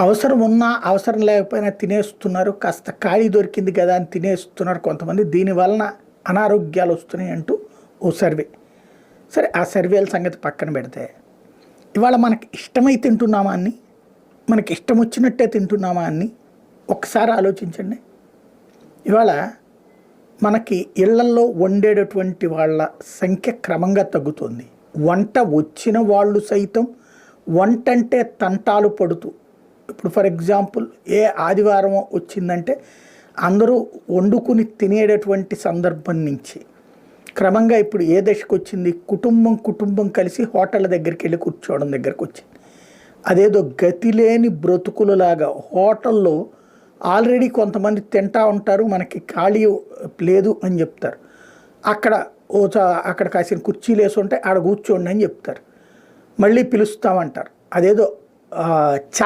అవసరం ఉన్నా అవసరం లేకపోయినా తినేస్తున్నారు. కాస్త ఖాళీ దొరికింది కదా అని తినేస్తున్నారు కొంతమంది. దీని వలన అనారోగ్యాలు వస్తున్నాయి అంటూ ఓ సర్వే. సరే ఆ సర్వేల సంగతి పక్కన పెడితే ఇవాళ మనకి ఇష్టమై తింటున్నామా అన్ని? మనకి ఇష్టం వచ్చినట్టే తింటున్నామా అన్ని? ఒకసారి ఆలోచించండి. ఇవాళ మనకి ఇళ్ళల్లో వండేటటువంటి వాళ్ళ సంఖ్య క్రమంగా తగ్గుతుంది. వంట వచ్చిన వాళ్ళు సైతం వంట అంటే తంటాలు పడుతూ ఇప్పుడు ఫర్ ఎగ్జాంపుల్ ఏ ఆదివారం వచ్చిందంటే అందరూ వండుకుని తినేటటువంటి సందర్భం నుంచి. క్రమంగా ఇప్పుడు ఏ దశకు వచ్చింది? కుటుంబం కుటుంబం కలిసి హోటళ్ళ దగ్గరికి వెళ్ళి కూర్చోవడం దగ్గరకు వచ్చింది. అదేదో గతి లేని బ్రతుకులలాగా హోటల్లో ఆల్రెడీ కొంతమంది తింటా ఉంటారు మనకి ఖాళీ లేదు అని చెప్తారు. అక్కడ ఓ అక్కడ కాసిన కుర్చీలు వేసి ఉంటే ఆడ కూర్చోండి అని చెప్తారు. మళ్ళీ పిలుస్తామంటారు. అదేదో చా